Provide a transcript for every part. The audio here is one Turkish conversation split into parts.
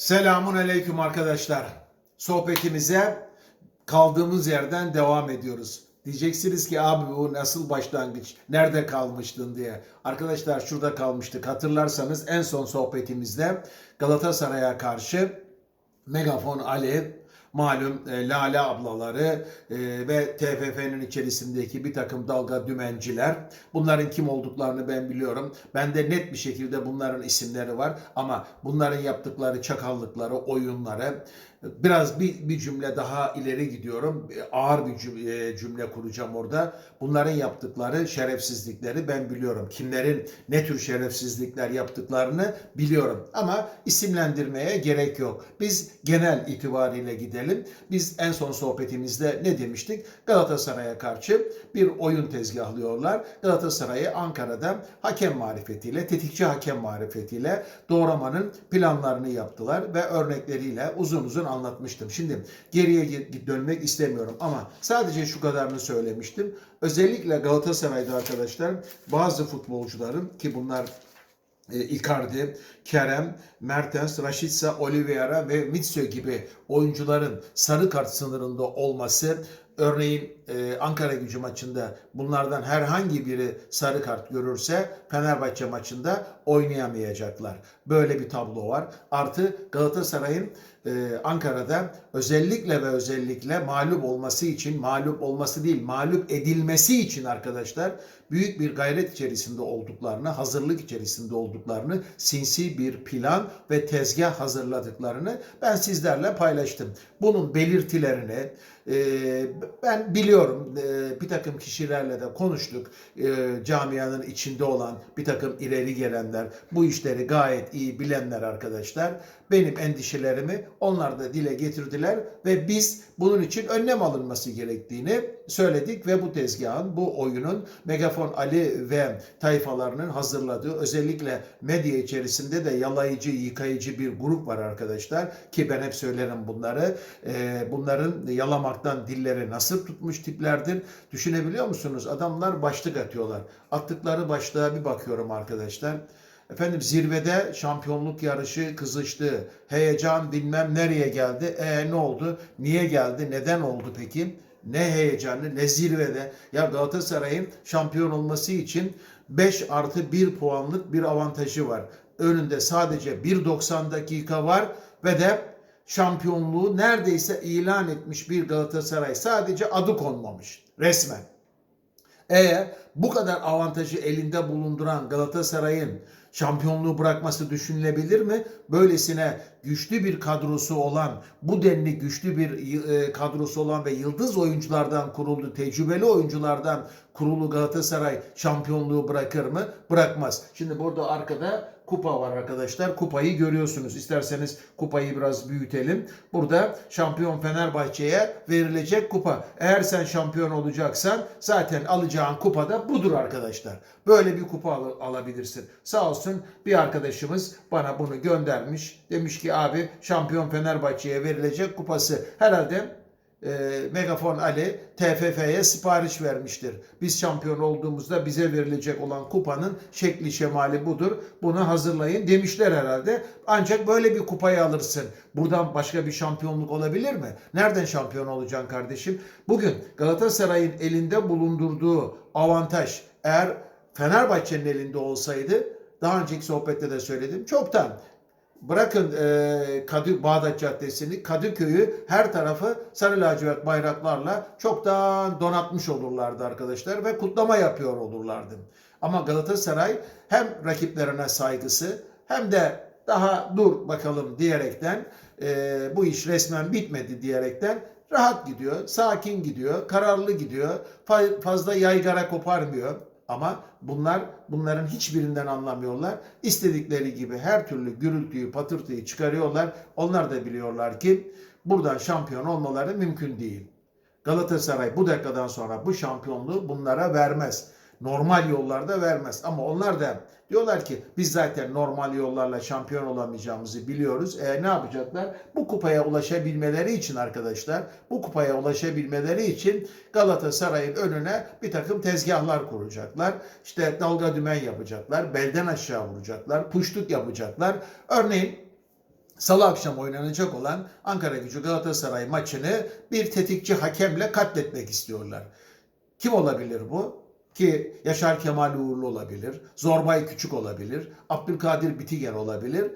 Selamun aleyküm arkadaşlar. Sohbetimize kaldığımız yerden devam ediyoruz. Diyeceksiniz ki abi bu nasıl başlangıç? Nerede kalmıştın diye. Arkadaşlar şurada kalmıştık. Hatırlarsanız en son sohbetimizde Galatasaray'a karşı Megafon Ali, malum e, Lale ablaları e, ve TFF'nin içerisindeki bir takım dalga dümenciler. Bunların kim olduklarını ben biliyorum. Bende net bir şekilde bunların isimleri var. Ama bunların yaptıkları çakallıkları, oyunları biraz bir, bir cümle daha ileri gidiyorum. Ağır bir e, cümle kuracağım orada. Bunların yaptıkları şerefsizlikleri ben biliyorum. Kimlerin ne tür şerefsizlikler yaptıklarını biliyorum. Ama isimlendirmeye gerek yok. Biz genel itibariyle gidelim. Biz en son sohbetimizde ne demiştik? Galatasaray'a karşı bir oyun tezgahlıyorlar. Galatasaray'ı Ankara'da hakem marifetiyle, tetikçi hakem marifetiyle doğramanın planlarını yaptılar ve örnekleriyle uzun uzun anlatmıştım. Şimdi geriye dönmek istemiyorum ama sadece şu kadarını söylemiştim. Özellikle Galatasaray'da arkadaşlar bazı futbolcuların ki bunlar e, Icardi, Kerem, Mertens, Rashica, Oliveira ve Mitsu gibi oyuncuların sarı kart sınırında olması örneğin e, Ankara gücü maçında bunlardan herhangi biri sarı kart görürse Fenerbahçe maçında oynayamayacaklar. Böyle bir tablo var. Artı Galatasaray'ın e, Ankara'da özellikle ve özellikle mağlup olması için, mağlup olması değil, mağlup edilmesi için arkadaşlar büyük bir gayret içerisinde olduklarını, hazırlık içerisinde olduklarını, sinsi bir plan ve tezgah hazırladıklarını ben sizlerle paylaştım. Bunun belirtilerini e, ben biliyorum e, bir takım kişilerle de konuştuk. E, camianın içinde olan bir takım ileri gelenler, bu işleri gayet iyi bilenler arkadaşlar benim endişelerimi onlar da dile getirdiler ve biz bunun için önlem alınması gerektiğini söyledik ve bu tezgahın, bu oyunun Megafon Ali ve tayfalarının hazırladığı özellikle medya içerisinde de yalayıcı, yıkayıcı bir grup var arkadaşlar ki ben hep söylerim bunları. Ee, bunların yalamaktan dilleri nasıl tutmuş tiplerdir. Düşünebiliyor musunuz? Adamlar başlık atıyorlar. Attıkları başlığa bir bakıyorum arkadaşlar. Efendim zirvede şampiyonluk yarışı kızıştı. Heyecan bilmem nereye geldi. E ne oldu? Niye geldi? Neden oldu peki? Ne heyecanlı ne zirvede. Ya Galatasaray'ın şampiyon olması için 5 artı 1 puanlık bir avantajı var. Önünde sadece 1.90 dakika var ve de şampiyonluğu neredeyse ilan etmiş bir Galatasaray. Sadece adı konmamış resmen. Eğer bu kadar avantajı elinde bulunduran Galatasaray'ın şampiyonluğu bırakması düşünülebilir mi? Böylesine güçlü bir kadrosu olan, bu denli güçlü bir e, kadrosu olan ve yıldız oyunculardan kuruldu, tecrübeli oyunculardan kurulu Galatasaray şampiyonluğu bırakır mı? Bırakmaz. Şimdi burada arkada kupa var arkadaşlar. Kupayı görüyorsunuz. İsterseniz kupayı biraz büyütelim. Burada şampiyon Fenerbahçe'ye verilecek kupa. Eğer sen şampiyon olacaksan zaten alacağın kupa da budur arkadaşlar. Böyle bir kupa al- alabilirsin. Sağ olsun bir arkadaşımız bana bunu göndermiş. Demiş ki abi şampiyon Fenerbahçe'ye verilecek kupası herhalde e, Megafon Ali TFF'ye sipariş vermiştir. Biz şampiyon olduğumuzda bize verilecek olan kupanın şekli şemali budur. Bunu hazırlayın demişler herhalde. Ancak böyle bir kupayı alırsın. Buradan başka bir şampiyonluk olabilir mi? Nereden şampiyon olacaksın kardeşim? Bugün Galatasaray'ın elinde bulundurduğu avantaj eğer Fenerbahçe'nin elinde olsaydı daha önceki sohbette de söyledim. Çoktan Bırakın e, Kadı Bağdat Caddesi'ni, Kadıköy'ü her tarafı sarı lacivert bayraklarla çoktan donatmış olurlardı arkadaşlar ve kutlama yapıyor olurlardı. Ama Galatasaray hem rakiplerine saygısı hem de daha dur bakalım diyerekten e, bu iş resmen bitmedi diyerekten rahat gidiyor, sakin gidiyor, kararlı gidiyor, fa- fazla yaygara koparmıyor. Ama bunlar bunların hiçbirinden anlamıyorlar. İstedikleri gibi her türlü gürültüyü, patırtıyı çıkarıyorlar. Onlar da biliyorlar ki buradan şampiyon olmaları mümkün değil. Galatasaray bu dakikadan sonra bu şampiyonluğu bunlara vermez. Normal yollarda vermez. Ama onlar da diyorlar ki biz zaten normal yollarla şampiyon olamayacağımızı biliyoruz. E ne yapacaklar? Bu kupaya ulaşabilmeleri için arkadaşlar, bu kupaya ulaşabilmeleri için Galatasaray'ın önüne bir takım tezgahlar kuracaklar. İşte dalga dümen yapacaklar, belden aşağı vuracaklar, puştuk yapacaklar. Örneğin Salı akşam oynanacak olan Ankara Gücü Galatasaray maçını bir tetikçi hakemle katletmek istiyorlar. Kim olabilir bu? Ki Yaşar Kemal Uğurlu olabilir, Zorbay Küçük olabilir, Abdülkadir Bitiger olabilir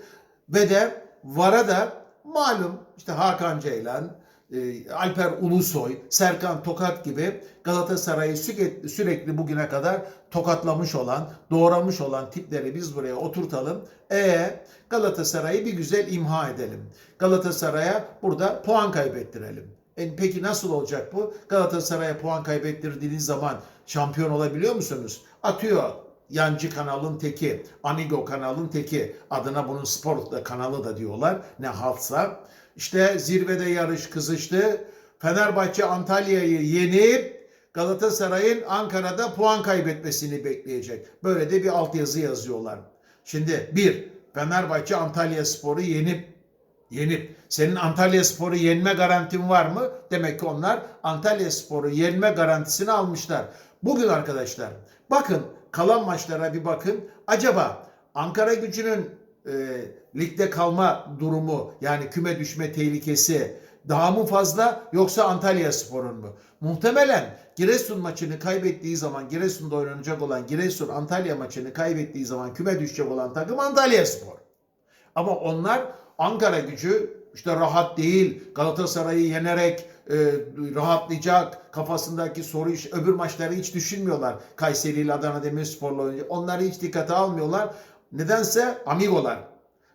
ve de VAR'a da malum işte Hakan Ceylan, e, Alper Ulusoy, Serkan Tokat gibi Galatasaray'ı sürekli, bugüne kadar tokatlamış olan, doğramış olan tipleri biz buraya oturtalım. E Galatasaray'ı bir güzel imha edelim. Galatasaray'a burada puan kaybettirelim. E, peki nasıl olacak bu? Galatasaray'a puan kaybettirdiğiniz zaman şampiyon olabiliyor musunuz? Atıyor yancı kanalın teki, Amigo kanalın teki. Adına bunun spor da kanalı da diyorlar. Ne haltsa. İşte zirvede yarış kızıştı. Fenerbahçe Antalya'yı yenip Galatasaray'ın Ankara'da puan kaybetmesini bekleyecek. Böyle de bir altyazı yazıyorlar. Şimdi bir, Fenerbahçe Antalya Spor'u yenip yenip senin Antalya Spor'u yenme garantin var mı? Demek ki onlar Antalya Spor'u yenme garantisini almışlar. Bugün arkadaşlar bakın kalan maçlara bir bakın. Acaba Ankara gücünün e, ligde kalma durumu yani küme düşme tehlikesi daha mı fazla yoksa Antalya Spor'un mu? Muhtemelen Giresun maçını kaybettiği zaman Giresun'da oynanacak olan Giresun Antalya maçını kaybettiği zaman küme düşecek olan takım Antalya Spor. Ama onlar Ankara gücü işte rahat değil. Galatasaray'ı yenerek e, rahatlayacak kafasındaki soru iş öbür maçları hiç düşünmüyorlar. Kayseri ile Adana Demirspor'la oynayacak. Onları hiç dikkate almıyorlar. Nedense amigolar.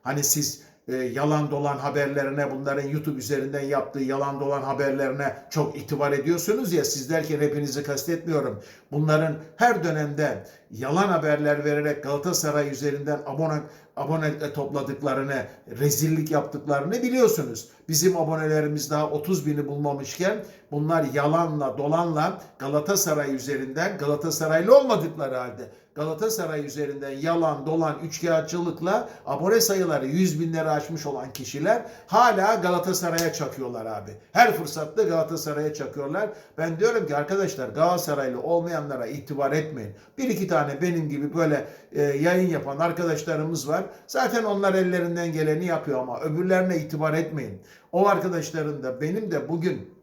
Hani siz e, yalan dolan haberlerine bunların YouTube üzerinden yaptığı yalan dolan haberlerine çok itibar ediyorsunuz ya siz derken hepinizi kastetmiyorum. Bunların her dönemde yalan haberler vererek Galatasaray üzerinden abone abone topladıklarını, rezillik yaptıklarını biliyorsunuz. Bizim abonelerimiz daha 30 bini bulmamışken bunlar yalanla dolanla Galatasaray üzerinden Galatasaraylı olmadıkları halde Galatasaray üzerinden yalan dolan üçkağıtçılıkla abone sayıları 100 binleri aşmış olan kişiler hala Galatasaray'a çakıyorlar abi. Her fırsatta Galatasaray'a çakıyorlar. Ben diyorum ki arkadaşlar Galatasaraylı olmayanlara itibar etmeyin. Bir iki tane benim gibi böyle e, yayın yapan arkadaşlarımız var. Zaten onlar ellerinden geleni yapıyor ama öbürlerine itibar etmeyin. O arkadaşların da benim de bugün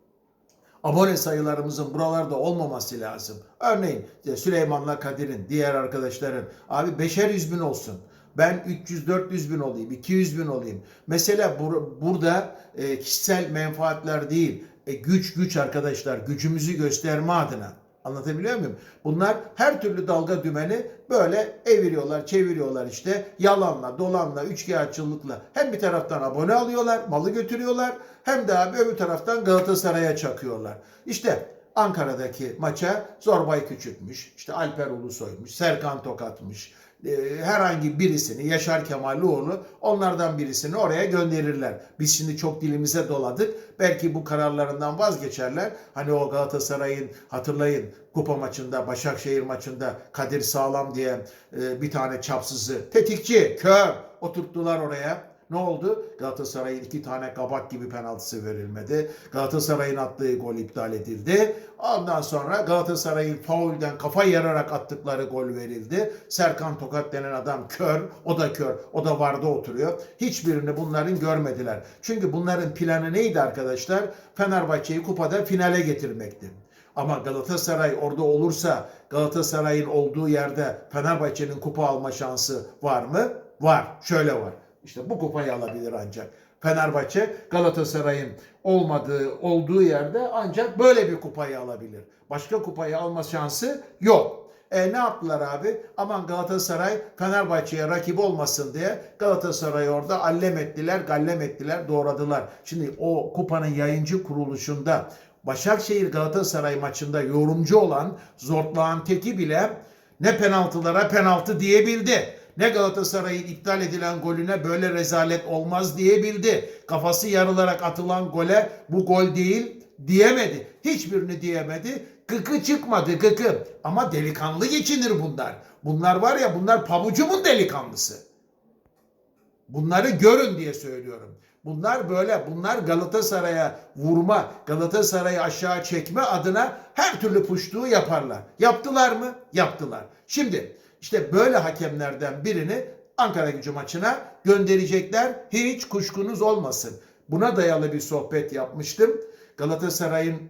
abone sayılarımızın buralarda olmaması lazım. Örneğin işte Süleyman'la Kadir'in, diğer arkadaşların abi beşer yüz bin olsun. Ben 300-400 bin olayım, 200 bin olayım. Mesela bur- burada e, kişisel menfaatler değil, e, güç güç arkadaşlar, gücümüzü gösterme adına. Anlatabiliyor muyum? Bunlar her türlü dalga dümeni böyle eviriyorlar, çeviriyorlar işte. Yalanla, dolanla, üçkağıtçılıkla. Hem bir taraftan abone alıyorlar, malı götürüyorlar. Hem de abi öbür taraftan Galatasaray'a çakıyorlar. İşte Ankara'daki maça Zorbay Küçükmüş, işte Alper Ulusoy'muş, Serkan Tokat'mış. Ee, herhangi birisini, Yaşar Kemal Uğurlu onlardan birisini oraya gönderirler. Biz şimdi çok dilimize doladık. Belki bu kararlarından vazgeçerler. Hani o Galatasaray'ın hatırlayın kupa maçında, Başakşehir maçında Kadir Sağlam diye e, bir tane çapsızı, tetikçi, kör oturttular oraya. Ne oldu? Galatasaray'ın iki tane kabak gibi penaltısı verilmedi. Galatasaray'ın attığı gol iptal edildi. Ondan sonra Galatasaray'ın faulden kafa yararak attıkları gol verildi. Serkan Tokat denen adam kör, o da kör, o da varda oturuyor. Hiçbirini bunların görmediler. Çünkü bunların planı neydi arkadaşlar? Fenerbahçe'yi kupada finale getirmekti. Ama Galatasaray orada olursa Galatasaray'ın olduğu yerde Fenerbahçe'nin kupa alma şansı var mı? Var. Şöyle var. İşte bu kupayı alabilir ancak. Fenerbahçe Galatasaray'ın olmadığı olduğu yerde ancak böyle bir kupayı alabilir. Başka kupayı alma şansı yok. E ne yaptılar abi? Aman Galatasaray Fenerbahçe'ye rakip olmasın diye Galatasaray'ı orada allem ettiler, gallem ettiler, doğradılar. Şimdi o kupanın yayıncı kuruluşunda Başakşehir Galatasaray maçında yorumcu olan Zortlağan Teki bile ne penaltılara penaltı diyebildi. Ne Galatasaray'ın iptal edilen golüne böyle rezalet olmaz diyebildi. Kafası yarılarak atılan gole bu gol değil diyemedi. Hiçbirini diyemedi. Gıkı çıkmadı gıkı. Ama delikanlı geçinir bunlar. Bunlar var ya bunlar pabucumun delikanlısı. Bunları görün diye söylüyorum. Bunlar böyle, bunlar Galatasaray'a vurma, Galatasaray'ı aşağı çekme adına her türlü puştuğu yaparlar. Yaptılar mı? Yaptılar. Şimdi işte böyle hakemlerden birini Ankara gücü maçına gönderecekler. Hiç kuşkunuz olmasın. Buna dayalı bir sohbet yapmıştım. Galatasaray'ın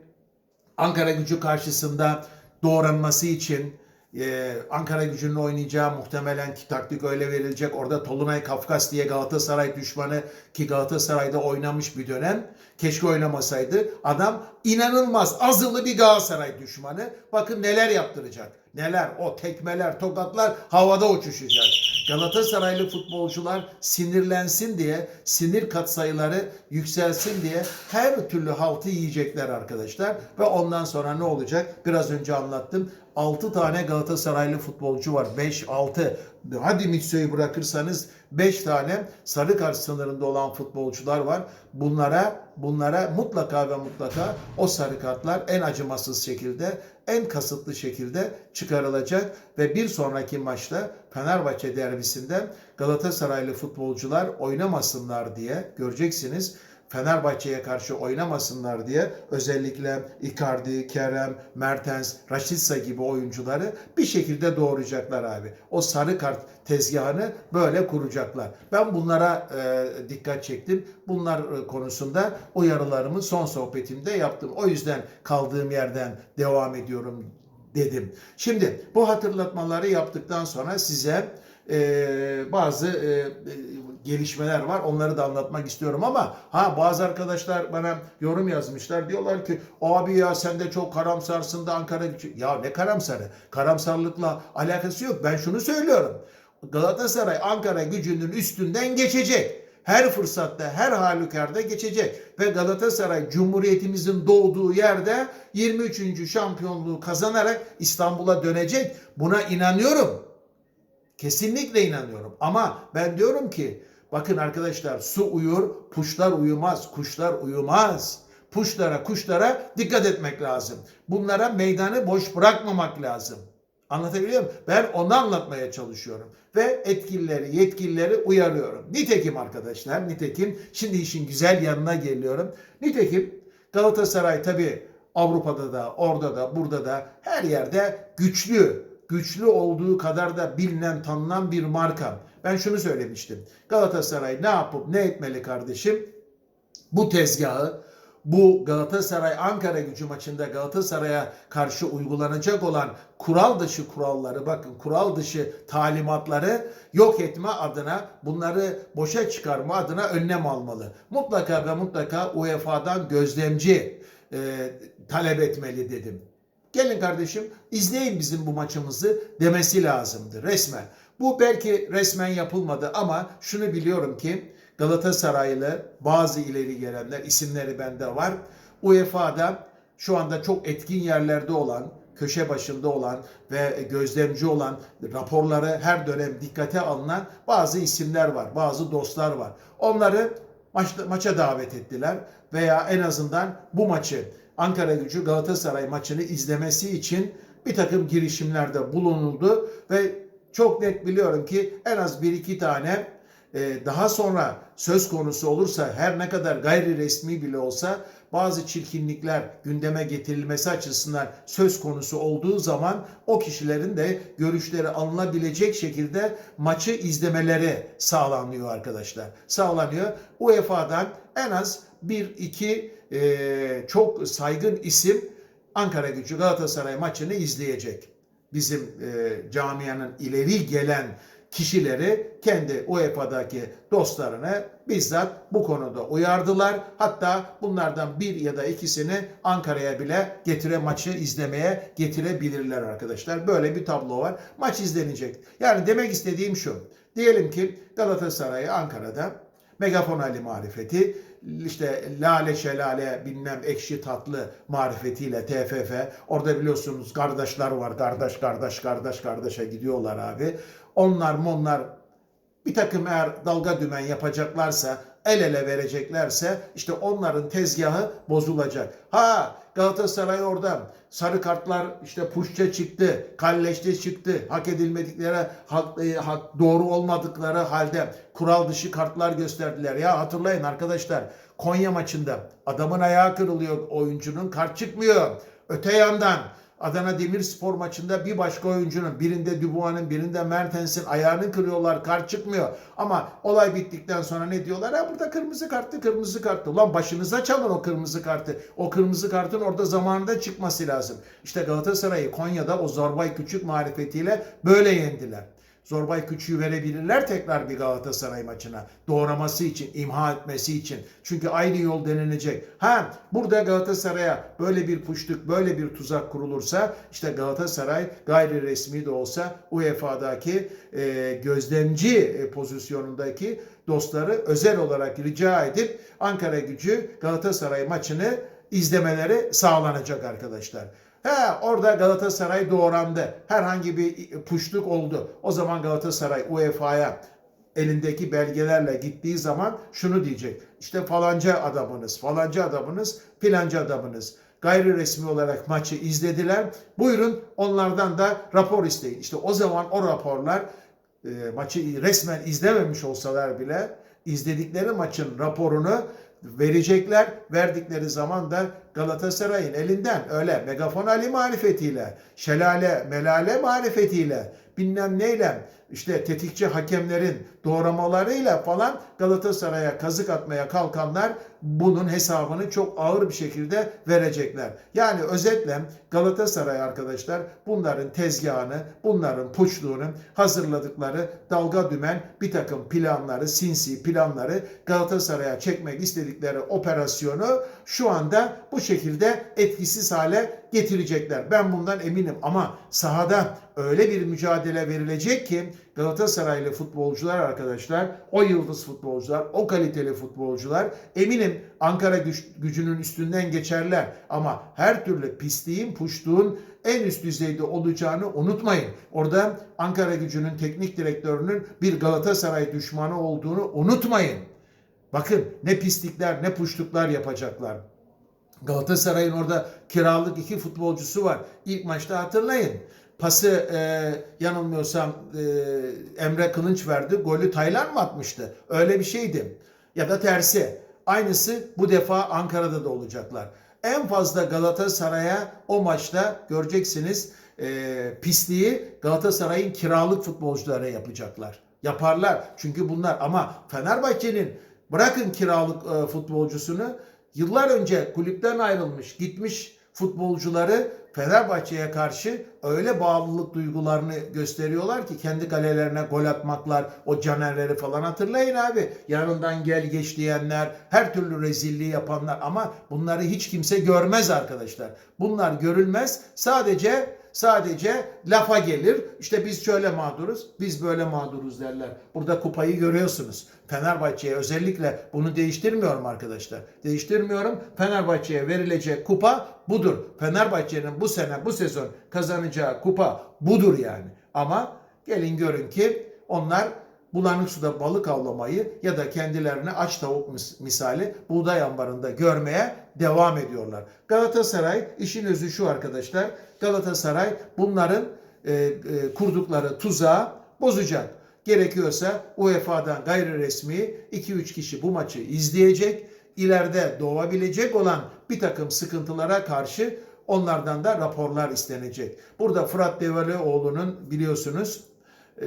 Ankara gücü karşısında doğranması için e, Ankara gücünün oynayacağı muhtemelen ki taktik öyle verilecek. Orada Tolunay Kafkas diye Galatasaray düşmanı ki Galatasaray'da oynamış bir dönem. Keşke oynamasaydı. Adam inanılmaz azılı bir Galatasaray düşmanı. Bakın neler yaptıracak. Neler o tekmeler, tokatlar havada uçuşacak. Galatasaraylı futbolcular sinirlensin diye, sinir katsayıları yükselsin diye her türlü haltı yiyecekler arkadaşlar. Ve ondan sonra ne olacak? Biraz önce anlattım. 6 tane Galatasaraylı futbolcu var. 5, 6. Hadi Mitso'yu bırakırsanız 5 tane sarı kart sınırında olan futbolcular var. Bunlara bunlara mutlaka ve mutlaka o sarı kartlar en acımasız şekilde, en kasıtlı şekilde çıkarılacak ve bir sonraki maçta Fenerbahçe derbisinde Galatasaraylı futbolcular oynamasınlar diye göreceksiniz. Fenerbahçe'ye karşı oynamasınlar diye özellikle Icardi, Kerem, Mertens, Rashica gibi oyuncuları bir şekilde doğuracaklar abi. O sarı kart tezgahını böyle kuracaklar. Ben bunlara e, dikkat çektim. Bunlar e, konusunda uyarılarımı son sohbetimde yaptım. O yüzden kaldığım yerden devam ediyorum dedim. Şimdi bu hatırlatmaları yaptıktan sonra size e, bazı e, gelişmeler var. Onları da anlatmak istiyorum ama ha bazı arkadaşlar bana yorum yazmışlar. Diyorlar ki abi ya sen de çok karamsarsın da Ankara. Ya ne karamsarı? Karamsarlıkla alakası yok. Ben şunu söylüyorum. Galatasaray Ankara gücünün üstünden geçecek. Her fırsatta, her halükarda geçecek. Ve Galatasaray Cumhuriyetimizin doğduğu yerde 23. şampiyonluğu kazanarak İstanbul'a dönecek. Buna inanıyorum. Kesinlikle inanıyorum. Ama ben diyorum ki bakın arkadaşlar su uyur, puşlar uyumaz, kuşlar uyumaz. Puşlara, kuşlara dikkat etmek lazım. Bunlara meydanı boş bırakmamak lazım. Anlatabiliyor muyum? Ben onu anlatmaya çalışıyorum. Ve etkilileri, yetkilileri uyarıyorum. Nitekim arkadaşlar, nitekim şimdi işin güzel yanına geliyorum. Nitekim Galatasaray tabii Avrupa'da da, orada da, burada da her yerde güçlü güçlü olduğu kadar da bilinen tanınan bir marka. Ben şunu söylemiştim. Galatasaray ne yapıp ne etmeli kardeşim? Bu tezgahı bu Galatasaray Ankara gücü maçında Galatasaray'a karşı uygulanacak olan kural dışı kuralları bakın kural dışı talimatları yok etme adına bunları boşa çıkarma adına önlem almalı. Mutlaka ve mutlaka UEFA'dan gözlemci e, talep etmeli dedim. Gelin kardeşim izleyin bizim bu maçımızı demesi lazımdı resmen. Bu belki resmen yapılmadı ama şunu biliyorum ki Galatasaraylı bazı ileri gelenler isimleri bende var. UEFA'da şu anda çok etkin yerlerde olan, köşe başında olan ve gözlemci olan raporları her dönem dikkate alınan bazı isimler var, bazı dostlar var. Onları maçta, maça davet ettiler veya en azından bu maçı Ankara gücü Galatasaray maçını izlemesi için bir takım girişimlerde bulunuldu ve çok net biliyorum ki en az bir iki tane e, daha sonra söz konusu olursa her ne kadar gayri resmi bile olsa bazı çirkinlikler gündeme getirilmesi açısından söz konusu olduğu zaman o kişilerin de görüşleri alınabilecek şekilde maçı izlemeleri sağlanıyor arkadaşlar. Sağlanıyor. UEFA'dan en az bir iki e, çok saygın isim Ankara Gücü Galatasaray maçını izleyecek. Bizim e, camianın ileri gelen kişileri kendi UEFA'daki dostlarını bizzat bu konuda uyardılar. Hatta bunlardan bir ya da ikisini Ankara'ya bile getire maçı izlemeye getirebilirler arkadaşlar. Böyle bir tablo var. Maç izlenecek. Yani demek istediğim şu. Diyelim ki Galatasaray Ankara'da Megafon Ali marifeti işte lale şelale bilmem ekşi tatlı marifetiyle TFF orada biliyorsunuz kardeşler var kardeş kardeş kardeş kardeşe gidiyorlar abi. Onlar monlar bir takım eğer dalga dümen yapacaklarsa el ele vereceklerse işte onların tezgahı bozulacak. Ha Galatasaray orada sarı kartlar işte puşça çıktı, kalleşte çıktı, hak edilmedikleri, hak, e, hak, doğru olmadıkları halde kural dışı kartlar gösterdiler. Ya hatırlayın arkadaşlar Konya maçında adamın ayağı kırılıyor oyuncunun kart çıkmıyor. Öte yandan Adana Demirspor maçında bir başka oyuncunun birinde Dubois'ın birinde Mertens'in ayağını kırıyorlar. Kart çıkmıyor. Ama olay bittikten sonra ne diyorlar? Ha burada kırmızı karttı kırmızı karttı. Ulan başınıza çalın o kırmızı kartı. O kırmızı kartın orada zamanında çıkması lazım. İşte Galatasaray'ı Konya'da o Zorbay Küçük marifetiyle böyle yendiler. Zorbay Küçüğü verebilirler tekrar bir Galatasaray maçına. Doğraması için, imha etmesi için. Çünkü aynı yol denenecek. Ha burada Galatasaray'a böyle bir puştuk, böyle bir tuzak kurulursa işte Galatasaray gayri resmi de olsa UEFA'daki e, gözlemci e, pozisyonundaki dostları özel olarak rica edip Ankara gücü Galatasaray maçını izlemeleri sağlanacak arkadaşlar. He orada Galatasaray doğrandı. Herhangi bir puşluk oldu. O zaman Galatasaray UEFA'ya elindeki belgelerle gittiği zaman şunu diyecek. İşte falanca adamınız, falanca adamınız, filanca adamınız. Gayri resmi olarak maçı izlediler. Buyurun onlardan da rapor isteyin. İşte o zaman o raporlar e, maçı resmen izlememiş olsalar bile izledikleri maçın raporunu verecekler. Verdikleri zaman da Galatasaray'ın elinden öyle megafon Ali marifetiyle, şelale, melale marifetiyle, bilmem neyle, işte tetikçi hakemlerin doğramalarıyla falan Galatasaray'a kazık atmaya kalkanlar bunun hesabını çok ağır bir şekilde verecekler. Yani özetle Galatasaray arkadaşlar bunların tezgahını, bunların puçluğunu hazırladıkları dalga dümen bir takım planları, sinsi planları Galatasaray'a çekmek istedikleri operasyonu şu anda bu şekilde etkisiz hale getirecekler. Ben bundan eminim ama sahada öyle bir mücadele verilecek ki Galatasaraylı futbolcular arkadaşlar, o yıldız futbolcular, o kaliteli futbolcular eminim Ankara güç, gücünün üstünden geçerler. Ama her türlü pisliğin, puştuğun en üst düzeyde olacağını unutmayın. Orada Ankara gücünün teknik direktörünün bir Galatasaray düşmanı olduğunu unutmayın. Bakın ne pislikler ne puştuklar yapacaklar. Galatasaray'ın orada kiralık iki futbolcusu var. İlk maçta hatırlayın. Pası e, yanılmıyorsam e, Emre Kılınç verdi. Golü Taylan mı atmıştı? Öyle bir şeydi. Ya da tersi. Aynısı bu defa Ankara'da da olacaklar. En fazla Galatasaray'a o maçta göreceksiniz e, pisliği Galatasaray'ın kiralık futbolculara yapacaklar. Yaparlar. Çünkü bunlar ama Fenerbahçe'nin bırakın kiralık e, futbolcusunu yıllar önce kulüpten ayrılmış, gitmiş futbolcuları Fenerbahçe'ye karşı öyle bağlılık duygularını gösteriyorlar ki kendi kalelerine gol atmaklar, o canerleri falan hatırlayın abi. Yanından gel geç diyenler, her türlü rezilliği yapanlar ama bunları hiç kimse görmez arkadaşlar. Bunlar görülmez. Sadece sadece lafa gelir. İşte biz şöyle mağduruz, biz böyle mağduruz derler. Burada kupayı görüyorsunuz. Fenerbahçe'ye özellikle bunu değiştirmiyorum arkadaşlar. Değiştirmiyorum. Fenerbahçe'ye verilecek kupa budur. Fenerbahçe'nin bu sene, bu sezon kazanacağı kupa budur yani. Ama gelin görün ki onlar bulanık suda balık avlamayı ya da kendilerini aç tavuk mis- misali buğday ambarında görmeye devam ediyorlar. Galatasaray işin özü şu arkadaşlar. Galatasaray bunların e, e, kurdukları tuzağı bozacak. Gerekiyorsa UEFA'dan gayri resmi 2-3 kişi bu maçı izleyecek. İleride doğabilecek olan bir takım sıkıntılara karşı onlardan da raporlar istenecek. Burada Fırat Develioğlu'nun biliyorsunuz e,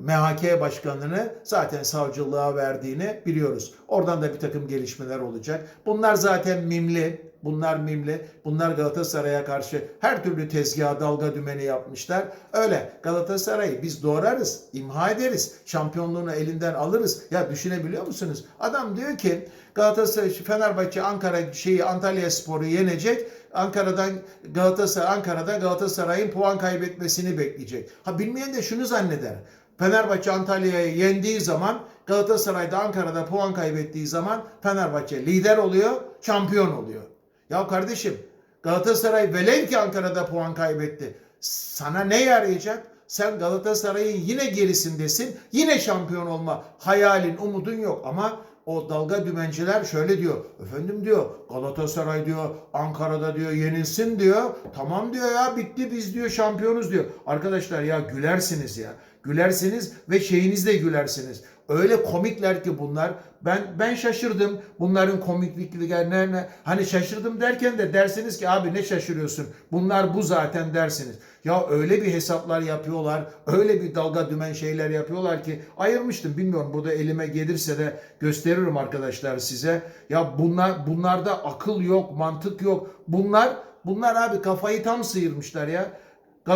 MHK başkanlığını zaten savcılığa verdiğini biliyoruz. Oradan da bir takım gelişmeler olacak. Bunlar zaten mimli. Bunlar mimli. Bunlar Galatasaray'a karşı her türlü tezgaha dalga dümeni yapmışlar. Öyle Galatasaray'ı biz doğrarız, imha ederiz. Şampiyonluğunu elinden alırız. Ya düşünebiliyor musunuz? Adam diyor ki Galatasaray, Fenerbahçe, Ankara şeyi Antalya Spor'u yenecek. Ankara'dan Galatasaray Ankara'da Galatasaray'ın puan kaybetmesini bekleyecek. Ha bilmeyen de şunu zanneder. Fenerbahçe Antalya'yı yendiği zaman Galatasaray'da Ankara'da puan kaybettiği zaman Fenerbahçe lider oluyor, şampiyon oluyor. Ya kardeşim Galatasaray velev ki Ankara'da puan kaybetti. Sana ne yarayacak? Sen Galatasaray'ın yine gerisindesin. Yine şampiyon olma hayalin, umudun yok ama o dalga dümenciler şöyle diyor. Efendim diyor Galatasaray diyor Ankara'da diyor yenilsin diyor. Tamam diyor ya bitti biz diyor şampiyonuz diyor. Arkadaşlar ya gülersiniz ya. Gülersiniz ve şeyinizle gülersiniz. Öyle komikler ki bunlar. Ben ben şaşırdım bunların komikliklerine. Hani şaşırdım derken de dersiniz ki abi ne şaşırıyorsun? Bunlar bu zaten dersiniz. Ya öyle bir hesaplar yapıyorlar. Öyle bir dalga dümen şeyler yapıyorlar ki ayırmıştım. Bilmiyorum burada elime gelirse de gösteririm arkadaşlar size. Ya bunlar bunlarda akıl yok, mantık yok. Bunlar bunlar abi kafayı tam sıyırmışlar ya.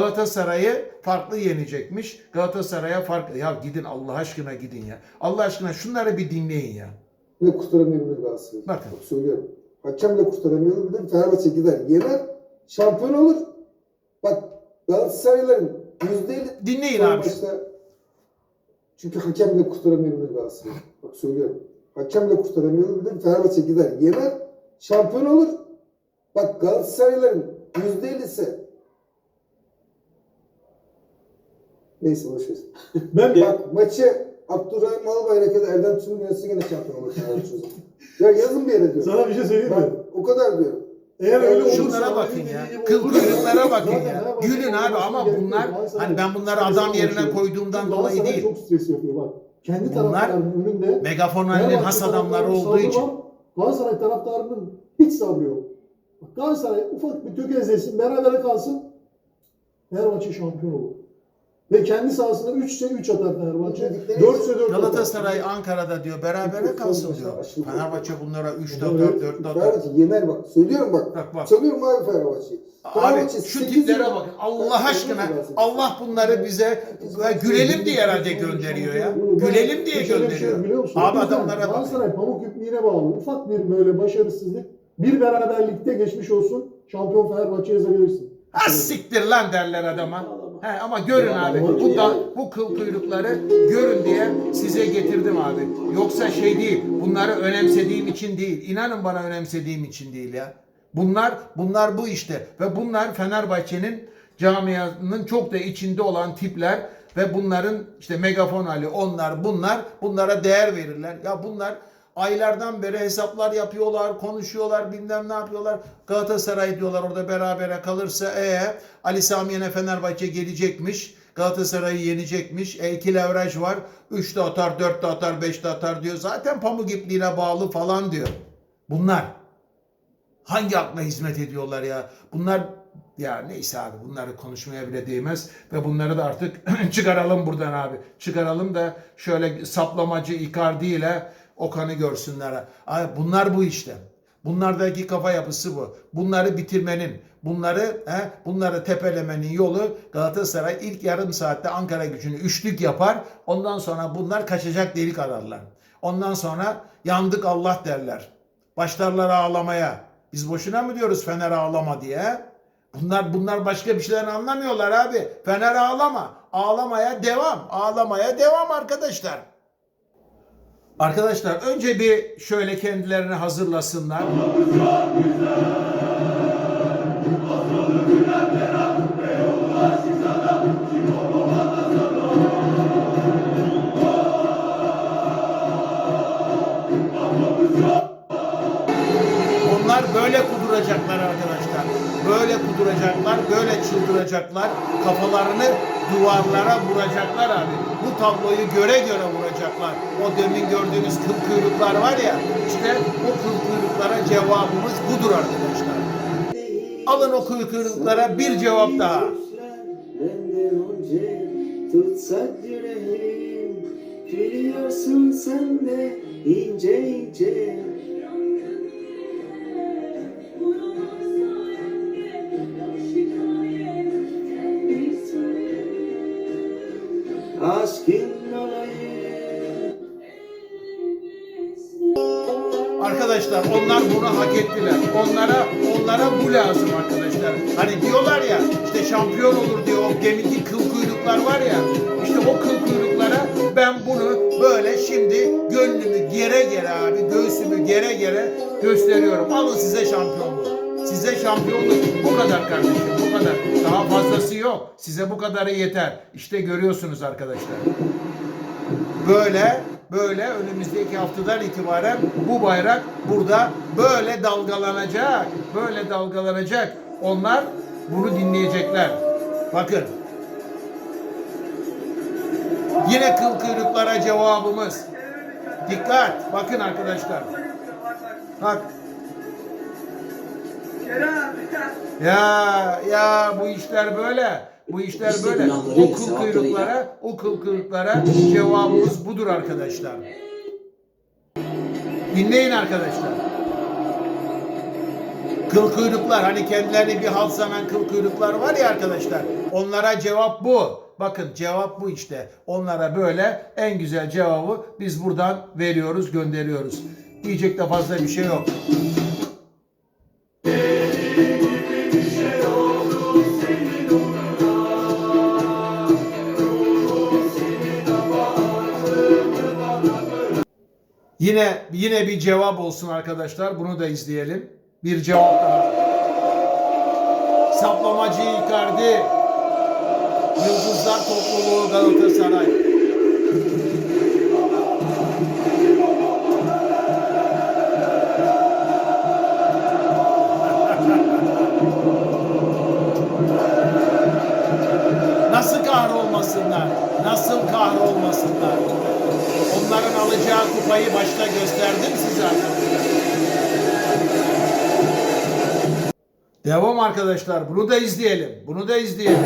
Galatasaray'ı farklı yenecekmiş. Galatasaray'a farklı. Ya gidin Allah aşkına gidin ya. Allah aşkına şunları bir dinleyin ya. Ne kurtaramayabilir Galatasaray. Bakın. Bak söylüyorum. Hakem de kurtaramayabilir. Fenerbahçe gider. Yener. Şampiyon olur. Bak Galatasaraylıların %50 Dinleyin abi. maçta- çünkü hakem de kurtaramayabilir Galatasaray. Bak söylüyorum. Hakem de kurtaramayabilir. Fenerbahçe gider. Yener. Şampiyon olur. Bak Galatasaraylıların %50'si Neyse ver. Ben de Bak maçı Abdurrahim Albayrak ya da Erdem Tümür yönetse gene şampiyon olur Fenerbahçe o zaman. Ya yazın bir yere diyor. sana bir şey söyleyeyim Bak mi? o kadar diyor. Eğer öyle olursa Şunlara bakın ya. Kıl kuyruklara bakın ya. Fenerbahçe Gülün abi ama bunlar hani ben bunları adam yerine koyduğumdan dolayı değil. çok stres yapıyor bak. Kendi Bunlar taraftarının önünde Megafon halinin has Fenerbahçe adamları taraftarının olduğu sabrı için. var. Galatasaray taraftarının hiç sabrı yok. Bak Galatasaray ufak bir tökezlesin, berabere kalsın. Fenerbahçe şampiyon olur. Ve kendi sahasında 3'se 3 atar Fenerbahçe. Dedikleri- 4'se 4 atar. Galatasaray Ankara'da diyor berabere kalsın diyor. Fenerbahçe bunlara 3 atar 4 atar. Fenerbahçe yener bak. Söylüyorum bak. Bak bak. Söylüyorum abi Fenerbahçe'yi. Abi şu tiplere bakın. Allah aşkına Allah bunları bize gülelim diye herhalde gönderiyor ya. Gülelim diye gönderiyor. biliyor musun? Abi adamlara bakın. Galatasaray pamuk ipliğine bağlı. Ufak bir böyle başarısızlık. Bir beraberlikte geçmiş olsun. Şampiyon Fenerbahçe yazabilirsin. Ha siktir lan derler adama. He, ama görün abi. Bu da bu kıl kuyrukları görün diye size getirdim abi. Yoksa şey değil. Bunları önemsediğim için değil. İnanın bana önemsediğim için değil ya. Bunlar bunlar bu işte ve bunlar Fenerbahçe'nin camiasının çok da içinde olan tipler ve bunların işte megafon Ali onlar bunlar bunlara değer verirler. Ya bunlar aylardan beri hesaplar yapıyorlar, konuşuyorlar, bilmem ne yapıyorlar. Galatasaray diyorlar orada berabere kalırsa e Ali Sami Yen'e Fenerbahçe gelecekmiş. Galatasaray'ı yenecekmiş. E, iki levraj var. 3 de atar, 4 de atar, 5 de atar diyor. Zaten pamuk ipliğine bağlı falan diyor. Bunlar. Hangi akla hizmet ediyorlar ya? Bunlar ya neyse abi bunları konuşmaya bile değmez ve bunları da artık çıkaralım buradan abi. Çıkaralım da şöyle saplamacı Icardi ile Okan'ı görsünler. Bunlar bu işte. Bunlardaki kafa yapısı bu. Bunları bitirmenin, bunları he, bunları tepelemenin yolu Galatasaray ilk yarım saatte Ankara gücünü üçlük yapar. Ondan sonra bunlar kaçacak delik ararlar. Ondan sonra yandık Allah derler. Başlarlar ağlamaya. Biz boşuna mı diyoruz Fener ağlama diye? Bunlar bunlar başka bir şeyden anlamıyorlar abi. Fener ağlama. Ağlamaya devam. Ağlamaya devam arkadaşlar. Arkadaşlar önce bir şöyle kendilerini hazırlasınlar. Kuduracaklar arkadaşlar. Böyle kuduracaklar, böyle çıldıracaklar. Kafalarını duvarlara vuracaklar abi. Bu tabloyu göre göre vuracaklar. O demin gördüğünüz kıl kuyruklar var ya, işte o kıl kuyruklara cevabımız budur arkadaşlar. Alın o kıl kuyruklara bir cevap daha. Tutsak yüreğim Gülüyorsun sen de ince ince Arkadaşlar onlar bunu hak ettiler. Onlara onlara bu lazım arkadaşlar. Hani diyorlar ya işte şampiyon olur diyor o gemiki kıl kuyruklar var ya. İşte o kıl kuyruklara ben bunu böyle şimdi gönlümü gere gere abi göğsümü gere gere gösteriyorum. Alın size şampiyonluk. Size şampiyonluk bu kadar kardeşim bu kadar. Daha fazlası yok. Size bu kadarı yeter. İşte görüyorsunuz arkadaşlar böyle böyle önümüzdeki haftadan itibaren bu bayrak burada böyle dalgalanacak. Böyle dalgalanacak. Onlar bunu dinleyecekler. Bakın. Yine kıl kuyruklara cevabımız. Dikkat. Bakın arkadaşlar. Bak. Ya ya bu işler böyle. Bu işler İşte böyle. O kıl kuyruklara, o kıl kuyruklara cevabımız budur arkadaşlar. Dinleyin arkadaşlar. Kıl kuyruklar hani kendilerini bir halt sanan kıl kuyruklar var ya arkadaşlar. Onlara cevap bu. Bakın cevap bu işte. Onlara böyle en güzel cevabı biz buradan veriyoruz, gönderiyoruz. Diyecek de fazla bir şey yok. Yine yine bir cevap olsun arkadaşlar. Bunu da izleyelim. Bir cevap daha. Saplamacı Icardi. Yıldızlar topluluğu Galatasaray. Nasıl kahrolmasınlar? Nasıl kahrolmasınlar? Onların alacağı kupayı başta gösterdim size. Devam arkadaşlar. Bunu da izleyelim. Bunu da izleyelim.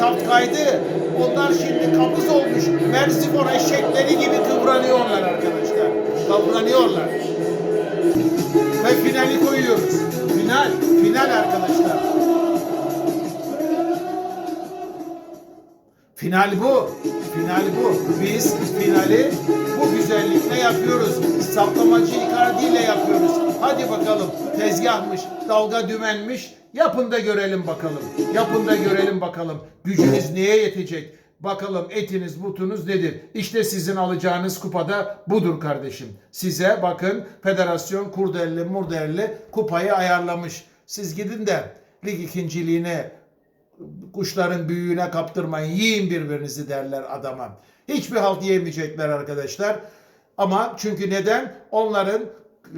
Onlarda şaft kaydı. Onlar şimdi kabız olmuş. Merzifor eşekleri gibi kıvranıyorlar arkadaşlar. Kıvranıyorlar. Ve finali koyuyoruz. Final, final arkadaşlar. Final bu. Final bu. Biz finali bu güzellikle yapıyoruz. Saplamacı Icardi ile yapıyoruz. Hadi bakalım. Tezgahmış, dalga dümenmiş. Yapın da görelim bakalım. Yapın da görelim bakalım. Gücünüz neye yetecek? Bakalım etiniz butunuz nedir? İşte sizin alacağınız kupada budur kardeşim. Size bakın federasyon kurdelli murdelli kupayı ayarlamış. Siz gidin de lig ikinciliğine kuşların büyüğüne kaptırmayın. Yiyin birbirinizi derler adama. Hiçbir halt yiyemeyecekler arkadaşlar. Ama çünkü neden? Onların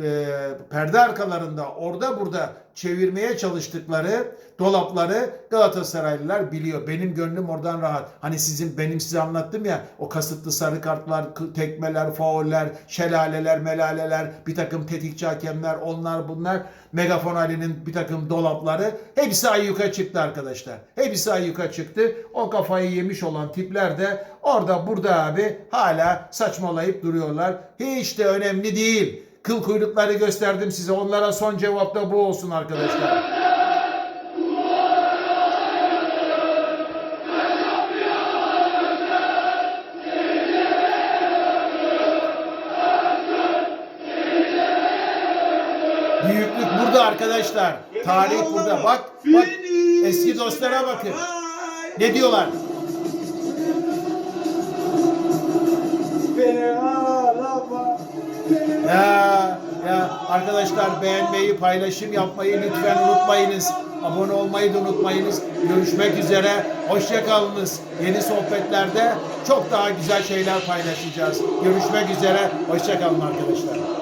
e, perde arkalarında orada burada çevirmeye çalıştıkları dolapları Galatasaraylılar biliyor. Benim gönlüm oradan rahat. Hani sizin benim size anlattım ya o kasıtlı sarı kartlar, tekmeler, fauller, şelaleler, melaleler, bir takım tetikçi hakemler, onlar bunlar. Megafon Ali'nin bir takım dolapları hepsi ayyuka çıktı arkadaşlar. Hepsi ayyuka çıktı. O kafayı yemiş olan tipler de orada burada abi hala saçmalayıp duruyorlar. Hiç de önemli değil. Kıl kuyrukları gösterdim size. Onlara son cevap da bu olsun arkadaşlar. Büyüklük burada arkadaşlar. Tarih burada. Bak bak eski dostlara bakın. Ne diyorlar? Ya ya arkadaşlar beğenmeyi, paylaşım yapmayı lütfen unutmayınız. Abone olmayı da unutmayınız. Görüşmek üzere. Hoşça kalınız. Yeni sohbetlerde çok daha güzel şeyler paylaşacağız. Görüşmek üzere. Hoşça kalın arkadaşlar.